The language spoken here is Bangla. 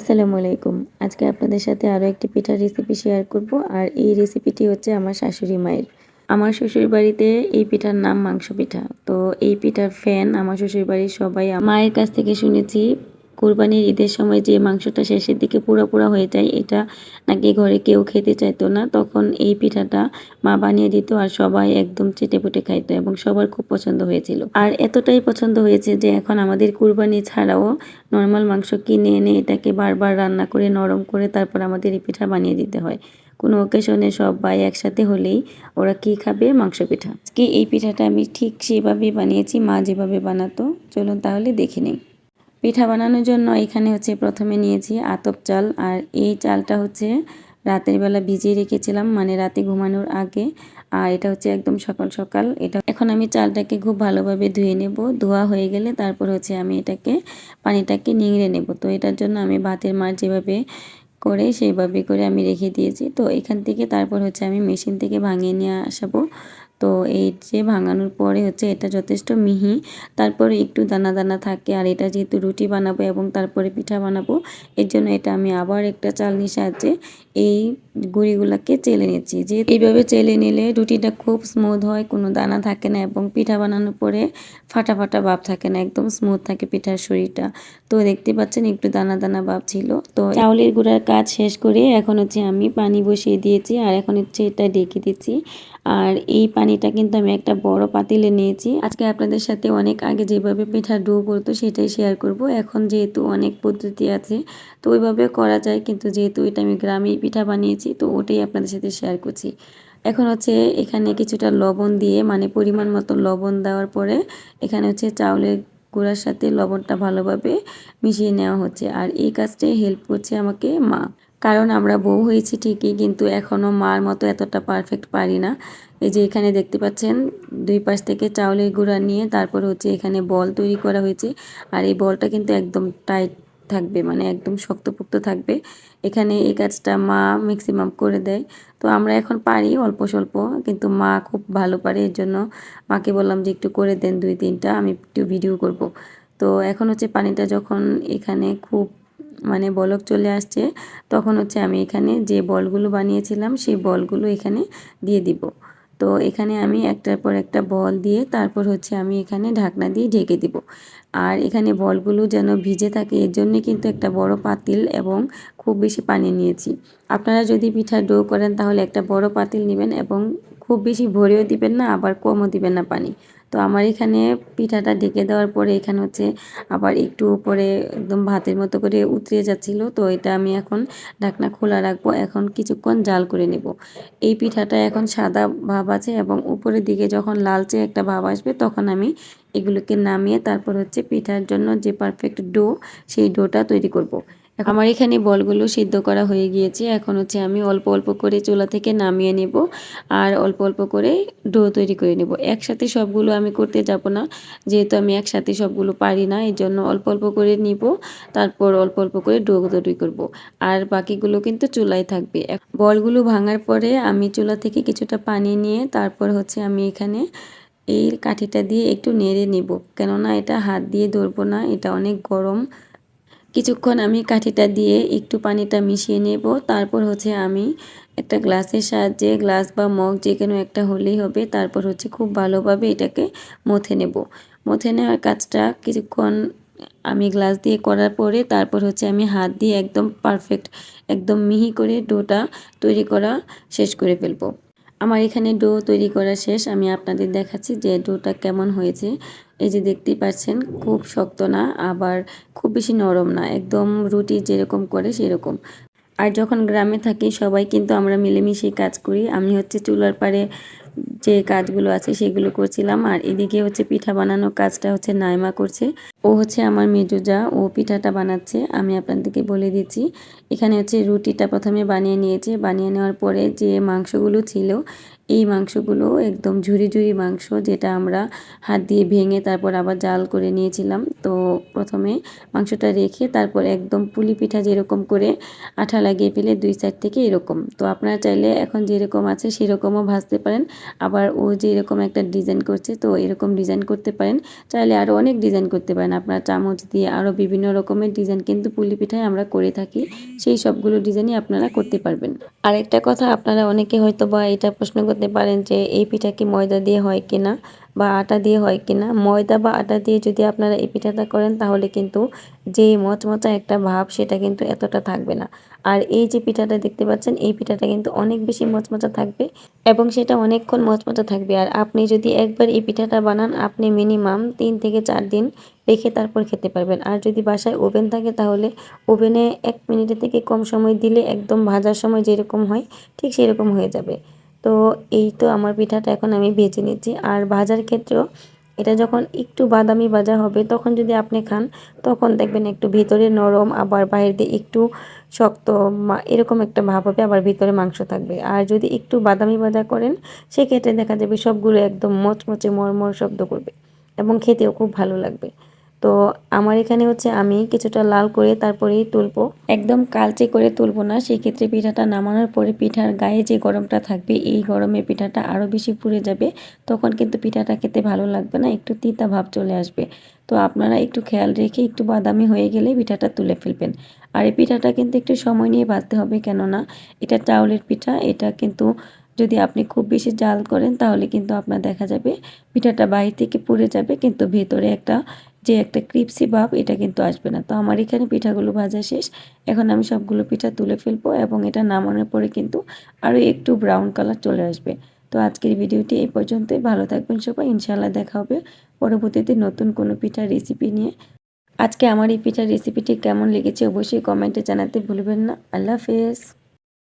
আসসালামু আলাইকুম। আজকে আপনাদের সাথে আরও একটি পিঠার রেসিপি শেয়ার করব, আর এই রেসিপিটি হচ্ছে আমার শাশুড়ি মায়ের। আমার শ্বশুর বাড়িতে এই পিঠার নাম মাংস পিঠা। তো এই পিঠার ফ্যান আমার শ্বশুর বাড়ির সবাই মায়ের কাছ থেকে শুনেছি কোরবানির ঈদের সময় যে মাংসটা শেষের দিকে পুরো হয়ে যায়, এটা নাকি ঘরে কেউ খেতে চাইতো না, তখন এই পিঠাটা মা বানিয়ে দিত আর সবাই একদম চেটে পুটে খাইতো এবং সবার খুব পছন্দ হয়েছিল। আর এতটাই পছন্দ হয়েছে যে এখন আমাদের কুরবানি ছাড়াও নর্মাল মাংস কিনে এনে এটাকে বারবার রান্না করে, নরম করে তারপর আমাদের এই পিঠা বানিয়ে দিতে হয়। কোনো ওকেশনে সবাই একসাথে হলেই ওরা কি খাবে? মাংস পিঠা। আজকে এই পিঠাটা আমি ঠিক সেভাবেই বানিয়েছি, মা যেভাবে বানাতো, চলুন তাহলে দেখে নিই। পিঠা বানানোর জন্য এখানে হচ্ছে প্রথমে নিয়েছি আতপ চাল, আর এই চালটা হচ্ছে রাতের বেলা ভিজিয়ে রেখেছিলাম মানে রাতে ঘুমানোর আগে। আর এটা হচ্ছে একদম সকাল সকাল। এটা এখন আমি চালটাকে খুব ভালোভাবে ধুয়ে নেব। ধোয়া হয়ে গেলে তারপর হচ্ছে আমি এটাকে, পানিটাকে নিংড়ে নেব। তো এটার জন্য আমি ভাতের মার যেভাবে করে সেইভাবে করে আমি রেখে দিয়েছি। তো এখান থেকে তারপর হচ্ছে আমি মেশিন থেকে ভাঙিয়ে নিয়ে আসাবো। তো এই যে ভাঙানোর পরে হচ্ছে এটা যথেষ্ট মিহি। তারপরে একটু দানা দানা থাকে আর এটা যেহেতু রুটি বানাবো এবং তারপরে পিঠা বানাবো, এর জন্য এটা আমি আবার একটা চালনির সাহায্যে এই গুঁড়িগুলোকে চেলে নিচ্ছি যে এইভাবে চেলে নিলে রুটিটা খুব স্মুথ হয়, কোনো দানা থাকে না এবং পিঠা বানানোর পরে ফাটা ফাটা ভাব থাকে না, একদম স্মুথ থাকে পিঠার শরীরটা। তো দেখতে পাচ্ছেন একটু দানা দানা ভাব ছিল। তো চাউলের গুঁড়ার কাজ শেষ করে এখন হচ্ছে আমি পানি বসিয়ে দিয়েছি আর এখন হচ্ছে এটা ডেকে দিচ্ছি। আর এই পানিটা কিন্তু আমি একটা বড় পাতিলে নিয়েছি। আজকে আপনাদের সাথে অনেক আগে যেভাবে পিঠা ডো করতো সেটাই শেয়ার করব। এখন যেহেতু অনেক পদ্ধতি আছে, তো ওইভাবে করা যায়। কিন্তু যেহেতু এটা আমি গ্রামে পিঠা বানিয়েছি, তো ওটাই আপনাদের সাথে শেয়ার করছি। এখন হচ্ছে এখানে কিছুটা লবণ দিয়ে মানে পরিমাণ মতো লবণ দেওয়ার পরে এখানে হচ্ছে চাউলের গুঁড়ার সাথে লবণটা ভালোভাবে মিশিয়ে নেওয়া হচ্ছে। আর এই কাজটাই হেল্প করছে আমাকে মা। কারণ আমরা বউ হয়েছি ঠিকই, কিন্তু এখনও মার মতো এতটা পারফেক্ট পারি না। এই যে এখানে দেখতে পাচ্ছেন, দুই পাশ থেকে চাউলের গুঁড়া নিয়ে তারপর হচ্ছে এখানে বল তৈরি করা হয়েছে। আর এই বলটা কিন্তু একদম টাইট থাকবে মানে একদম শক্তপোক্ত থাকবে। এখানে এই কাজটা মা ম্যাক্সিমাম করে দেয়। তো আমরা এখন পারি অল্প স্বল্প, কিন্তু মা খুব ভালো পারে, এর জন্য মাকে বললাম যে একটু করে দেন দুই তিনটা, আমি একটু ভিডিও করব। তো এখন হচ্ছে পানিটা যখন এখানে খুব মানে বলক চলে আসছে, তখন হচ্ছে আমি এখানে যে বলগুলো বানিয়েছিলাম, সেই বলগুলো এখানে দিয়ে দিব। তো এখানে আমি একটার পর একটা বল দিয়ে তারপর হচ্ছে আমি এখানে ঢাকনা দিয়ে ঢেকে দিব। আর এখানে বলগুলো যেন ভিজে থাকে, এর জন্য কিন্তু একটা বড় পাতিল এবং খুব বেশি পানি নিয়েছি। আপনারা যদি পিঠা ডো করেন তাহলে একটা বড় পাতিল নেবেন এবং খুব বেশি ভরেও দিবেন না, আবার কমও দিবেন না পানি। তো আমার এখানে পিঠাটা ঢেকে দেওয়ার পরে এখানে হচ্ছে আবার একটু উপরে একদম ভাতের মতো করে উতরে যাচ্ছিল। তো এটা আমি এখন ঢাকনা খোলা রাখব, এখন কিছুক্ষণ জাল করে নেব। এই পিঠাটা এখন সাদা ভাব আছে এবং উপরের দিকে যখন লালচে একটা ভাব আসবে তখন আমি এগুলোকে নামিয়ে তারপর হচ্ছে পিঠার জন্য যে পারফেক্ট ডো সেই ডোটা তৈরি করব। আমার এখানে বলগুলো সিদ্ধ করা হয়ে গিয়েছে। এখন হচ্ছে আমি অল্প অল্প করে চুলা থেকে নামিয়ে নেব আর অল্প অল্প করে ডো তৈরি করে নেব। একসাথে সবগুলো আমি করতে যাব না, যেহেতু আমি একসাথে সবগুলো পারি না এই জন্য অল্প অল্প করে নিব, তারপর অল্প অল্প করে ডো তৈরি করব। আর বাকিগুলো কিন্তু চুলায় থাকবে। বলগুলো ভাঙার পরে আমি চুলা থেকে কিছুটা পানি নিয়ে তারপর হচ্ছে আমি এখানে এই কাঠিটা দিয়ে একটু নেড়ে নেব। কেননা এটা হাত দিয়ে ধরবো না, এটা অনেক গরম কিছুক্ষণ আমি কাঠিটা দিয়ে একটু পানিটা মিশিয়ে নেব। তারপর হচ্ছে আমি একটা গ্লাসের সাহায্যে গ্লাস বা মগ যে কোনো একটা হলেই হবে। তারপর হচ্ছে খুব ভালোভাবে এটাকে মথে নেব। মথে নেওয়ার কাজটা কিছুক্ষণ আমি গ্লাস দিয়ে করার পরে তারপর হচ্ছে আমি হাত দিয়ে একদম পারফেক্ট, একদম মিহি করে ডোটা তৈরি করা শেষ করে ফেলব। আমার এখানে ডো তৈরি করা শেষ। আমি আপনাদের দেখাচ্ছি যে ডোটা কেমন হয়েছে। এই যে দেখতেই পাচ্ছেন, খুব শক্ত না, আবার খুব বেশি নরম না, একদম রুটি যেরকম করে সেরকম। আর যখন গ্রামে থাকি, সবাই কিন্তু আমরা মিলেমিশে কাজ করি। আমি হচ্ছে চুলার পাড়ে যে কাজগুলো আছে সেগুলো করছিলাম, আর এদিকে হচ্ছে পিঠা বানানোর কাজটা হচ্ছে নাইমা করছে। ও হচ্ছে আমার মেজুজা, ও পিঠাটা বানাচ্ছে, আমি আপনাদেরকে বলে দিচ্ছি। এখানে হচ্ছে রুটিটা প্রথমে বানিয়ে নিয়েছে, বানিয়ে নেওয়ার পরে যে মাংসগুলো ছিল এই মাংসগুলো একদম ঝুরি ঝুরি মাংস যেটা আমরা হাত দিয়ে ভেঙে তারপর আবার জাল করে নিয়েছিলাম। তো প্রথমে মাংসটা রেখে তারপর একদম পুলি পিঠা যেরকম করে আঠা লাগিয়ে ফেলে দুই সাইড থেকে এরকম। তো আপনারা চাইলে এখন যেরকম আছে সেরকমও ভাজতে পারেন। আবার ও যে এরকম একটা ডিজাইন করছে তো এরকম ডিজাইন করতে পারেন। চাইলে আরও অনেক ডিজাইন করতে পারেন। আপনারা চামচ দিয়ে আরও বিভিন্ন রকমের ডিজাইন কিন্তু পুলি পিঠায় আমরা করে থাকি। সেই সবগুলো ডিজাইনই আপনারা করতে পারবেন। আরেকটা কথা, আপনারা অনেকে হয়তো বা এটা প্রশ্ন করতে পারেন যে এই পিঠা কি ময়দা দিয়ে হয় কিনা? বা আটা দিয়ে হয় কিনা, ময়দা বা আটা দিয়ে যদি আপনারা এই পিঠাটা করেন তাহলে কিন্তু যে মচমচা একটা ভাব সেটা কিন্তু এতটা থাকবে না। আর এই যে পিঠাটা দেখতে পাচ্ছেন, এই পিঠাটা কিন্তু অনেক বেশি মচমচা থাকবে এবং সেটা অনেকক্ষণ মচমচা থাকবে। আর আপনি যদি একবার এই পিঠাটা বানান, আপনি মিনিমাম তিন থেকে চার দিন রেখে তারপর খেতে পারবেন। আর যদি বাসায় ওভেন থাকে তাহলে ওভেনে এক মিনিটের থেকে কম সময় দিলে একদম ভাজার সময় যেরকম হয়, ঠিক সেরকম হয়ে যাবে। তো এই তো আমার পিঠাটা এখন আমি ভেজে নিচ্ছি। আর ভাজার ক্ষেত্রেও এটা যখন একটু বাদামি ভাজা হবে, তখন যদি আপনি খান, তখন দেখবেন একটু ভিতরে নরম, আবার বাইরে দিয়ে একটু শক্ত এরকম একটা ভাব হবে, আবার ভিতরে মাংস থাকবে। আর যদি একটু বাদামি ভাজা করেন, সেক্ষেত্রে দেখা যাবে সবগুলো একদম মচমচে মরমর শব্দ করবে এবং খেতেও খুব ভালো লাগবে। তো আমার এখানে হচ্ছে আমি কিছুটা লাল করে তারপরেই তুলবো। একদম কালচে করে তুলবো না, সেক্ষেত্রে পিঠাটা নামানোর পরে পিঠার গায়ে যে গরমটা থাকবে, এই গরমে পিঠাটা আরও বেশি পুড়ে যাবে। তখন কিন্তু পিঠাটা খেতে ভালো লাগবে না, একটু তিতা ভাব চলে আসবে। তো আপনারা একটু খেয়াল রেখে একটু বাদামি হয়ে গেলে পিঠাটা তুলে ফেলবেন। আর এই পিঠাটা কিন্তু একটু সময় নিয়ে ভাজতে হবে কেননা, এটা চাউলের পিঠা, এটা কিন্তু যদি আপনি খুব বেশি জাল করেন, তাহলে কিন্তু আপনার দেখা যাবে পিঠাটা বাইরে থেকে পুড়ে যাবে, কিন্তু ভেতরে একটা যে একটা ক্রিপসি ভাব, এটা কিন্তু আসবে না। তো আমার এখানে পিঠাগুলো ভাজা শেষ। এখন আমি সবগুলো পিঠা তুলে ফেলব এবং এটা নামানোর পরে কিন্তু আরও একটু ব্রাউন কালার চলে আসবে। তো আজকের ভিডিওটি এই পর্যন্তই। ভালো থাকবেন সবাই। ইনশাল্লাহ দেখা হবে পরবর্তীতে নতুন কোনো পিঠার রেসিপি নিয়ে। আজকে আমার এই পিঠার রেসিপিটি কেমন লেগেছে অবশ্যই কমেন্টে জানাতে ভুলবেন না। আল্লাহ হাফেজ।